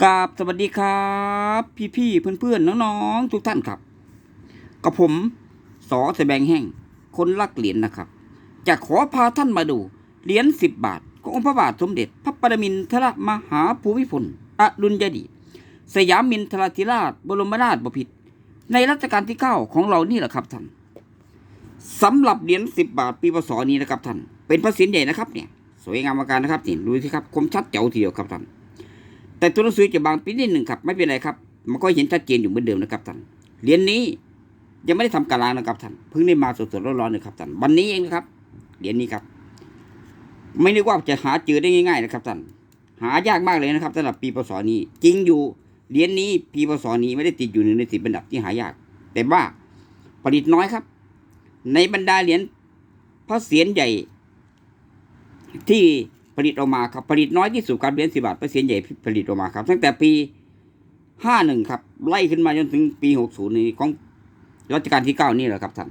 กราบสวัสดีครับ พี่ๆเพื่อนๆน้องๆทุกท่านครับ กับผมสอแสบงแห้งคนรักเหรียญนะครับ จะขอพาท่านมาดูเหรียญสิบบาทขององค์พระบาทสมเด็จ พระปรมินทรมหาภูมิพลอดุลยเดีสยามมินทรธิราช บรมราชบพิตรในรัชกาลที่เก้าของเรานี่แหละครับท่านสำหรับเหรียญสิบบาทปีพศนี้นะครับท่านเป็นพระศิลป์ใหญ่นะครับเนี่ยสวยงามมากการนะครับนี่ดูสิครับคมชัดเจ๋วทีเดียวครับท่าน แต่ตัวหนังสือจะบางปีนิดหนึ่งครับ ไม่เป็นไรครับ มันก็เห็นชัดเจนอยู่เหมือนเดิมนะครับท่านเหรียญนี้ยังไม่ได้ทำการล้างนะครับท่านเพิ่งได้มาสดๆร้อนๆเลยครับท่านวันนี้เองนะครับเหรียญนี้ครับ ไม่นึกว่าจะหาเจอได้ง่าย ๆนะครับท่านหายากมากเลยนะครับสำหรับปีพศนี้ จริงอยู่เหรียญนี้ปีพศนี้ไม่ได้ติดอยู่ในสิบอันดับที่หายาก แต่ว่าผลิตน้อยครับ ในบรรดาเหรียญพระเศียรใหญ่ที่ ผลิตออกมาครับผลิตน้อยที่สุดครับเหรียญสิบาทเปอร์เซ็นต์ใหญ่ผลิตออกมาครับ ตั้งแต่ปีห้าหนึ่งครับ ไล่ขึ้นมาจนถึงปีหกศูนย์นี้ของรัชกาลที่เก้านี่แหละครับท่าน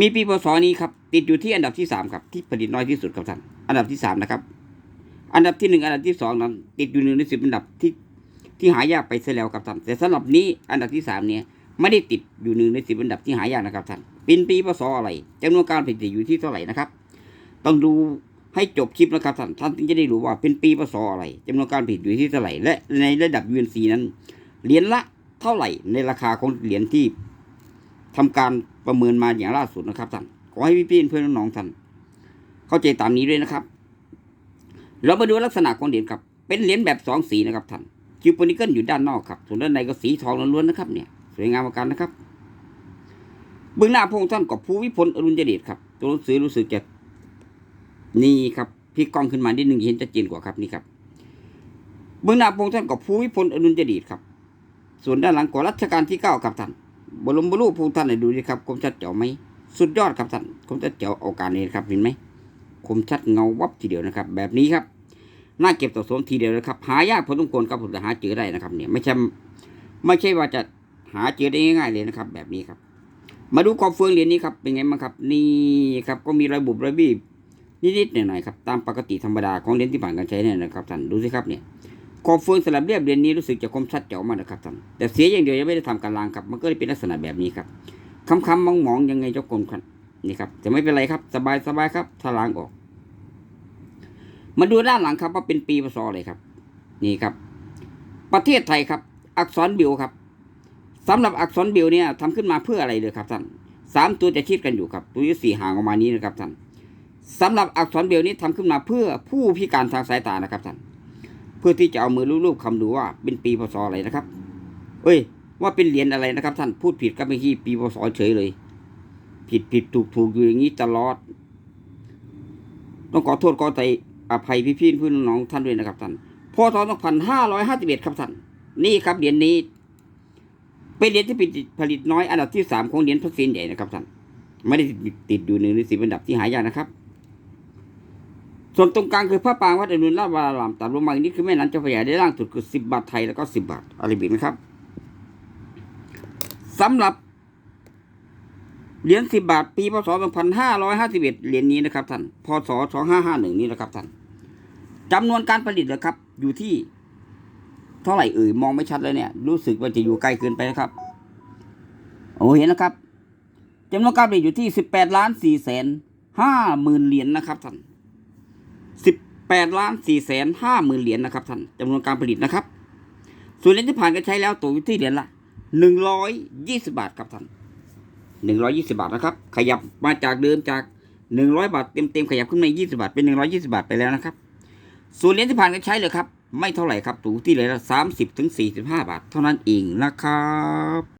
มีปีพศนี้ครับติดอยู่ที่อันดับที่สามครับที่ผลิตน้อยที่สุดครับท่านอันดับที่สามนะครับ อันดับที่หนึ่งอันดับที่สองนั้นติดอยู่หนึ่งในสิบอันดับที่ที่หายากไปเสียแล้วครับท่านแต่สำหรับนี้อันดับที่สามเนี่ยไม่ได้ติดอยู่หนึ่งในสิบอันดับที่หายากนะครับท่านเป็นปีพศอะไรจำนวนการผลิตอยู่ที่เท่าไหร่นะครับ ต้องดู ให้จบคลิปนะครับท่านท่านจะได้รู้ว่าเป็นปีพศอะไรจำนวนการผลิตอยู่ที่เท่าไหร่และในระดับ UNC นั้นเหรียญละเท่าไหร่ในราคาของเหรียญที่ทำการประเมินมาอย่างล่าสุดนะครับท่านขอให้พี่ๆเพื่อนน้องๆท่านเข้าใจตามนี้ด้วยนะครับ เรามาดูลักษณะของเหรียญครับ เป็นเหรียญแบบสองสีนะครับท่านคิวปนิเกิลอยู่ด้านนอกครับส่วนด้านในก็สีทองล้วนๆนะครับเนี่ยสวยงามมากกันนะครับเบื้องหน้าพระองค์ท่านกับภูวิพลอรุณเดชครับตัวหนังสือรู้สึกจะ นี่ครับพลิกกล้องขึ้นมานิดหนึ่งเห็นชัดเจนกว่าครับนี่ครับเบื้องหน้าพระองค์ท่านกับภูวิพลอดุลยเดชครับ ส่วนด้านหลังของรัชกาลที่เก้าครับท่านบรมบรรลุพงท่านให้ดูดิครับคมชัดเจ๋วไหมสุดยอดครับท่านคมชัดเจ๋วเอาการนี้ครับเห็นไหมคมชัดเงาวับทีเดียวนะครับ แบบนี้ครับน่าเก็บสะสมทีเดียวนะครับ หายากพอสมควรครับผมจะหาเจอได้นะครับ เนี่ยไม่ใช่ไม่ใช่ว่าจะหาเจอได้ง่ายๆเลยนะครับ แบบนี้ครับ มาดูกอบเฟืองเหรียญนี้ครับเป็นไงบ้างครับ นี่ครับก็มีรอยบุบรอยบีบ นิดๆหน่อยๆครับตามปกติธรรมดาของเหรียญที่ผ่านการใช้เนี่ยนะครับท่านดูสิครับเนี่ยขอบเฟืองสลับเรียบเหรียญนี้รู้สึกจะคมชัดเจ๋วมากนะครับท่านแต่เสียอย่างเดียวยังไม่ได้ทำการล้างครับ มันก็เลยเป็นลักษณะแบบนี้ครับคำคำมองมองๆยังไงเจ้ากลมครับนี่ครับแต่ไม่เป็นไรครับ สบายสบายครับถ้าล้างออก มาดูด้านหลังครับว่าเป็นปีพศอะไรครับ นี่ครับ ประเทศไทยครับ อักษรบิวครับสำหรับอักษรบิวเนี่ยทำขึ้นมาเพื่ออะไรเลยครับท่านสามตัวจะชิดกันอยู่ครับ ตัวที่สี่ห่างออกมานี้นะครับท่าน สำหรับอักษรเบลนี้ทำขึ้นมาเพื่อผู้พิการทางสายตานะครับท่านเพื่อที่จะเอามือรูปๆคำดูว่าเป็นปีพศอะไรนะครับ เอ้ย ว่าเป็นเหรียญอะไรนะครับ ท่านพูดผิดก็ไม่ขี้ปีพศเฉยเลย ผิดผิดถูกถูกอยู่อย่างนี้ตลอด ต้องขอโทษขอใจอภัยพี่ๆเพื่อนน้องท่านด้วยนะครับท่านพศสองพันห้าร้อยห้าสิบเอ็ดครับท่านนี่ครับเหรียญนี้ เป็นเหรียญที่ผลิตน้อยอันดับที่สามของเหรียญพระเศียรใหญ่นะครับท่านไม่ได้ติดอยู่หนึ่งในสิบอันดับที่หายากนะครับ ส่วนตรงกลางคือพระปรางวัดอรุณราชวารามตัดลงมาอีกนิดคือแม่น้ำเจ้าพระยาได้ล่างสุดคือสิบบาทไทยแล้วก็สิบบาทอาราบิกนะครับสำหรับเหรียญสิบบาท ปีพศสองพันห้าร้อยห้าสิบเอ็ดเหรียญนี้นะครับท่านพศสองห้าห้าหนึ่งนี้นะครับท่านจำนวนการผลิตนะครับ อยู่ที่เท่าไหร่เอ่ยมองไม่ชัดเลยเนี่ย รู้สึกว่าจะอยู่ไกลเกินไปนะครับโอ้เห็นนะครับจำนวนการผลิตอยู่ที่สิบแปดล้านสี่แสนห้าหมื่นเหรียญนะครับท่าน สิบแปดล้านสี่แสนห้าหมื่นเหรียญนะครับท่านจำนวนการผลิตนะครับ ส่วนเหรียญที่ผ่านการใช้แล้วตกอยู่ที่เหรียญละหนึ่งร้อยยี่สิบาทครับท่านหนึ่งร้อยี่สิบาทนะครับ ขยับมาจากเดิมจากหนึ่งร้อยบาทเต็มเต็มๆขยับขึ้นมายี่สิบาทเป็นหนึ่งร้อยี่สิบาทไปแล้วนะครับ ส่วนเหรียญที่ผ่านการใช้เลยครับ ไม่เท่าไหร่ครับถูกที่เหรียญละสามสิบถึงสี่สิบห้าบาท เท่านั้นเองนะครับ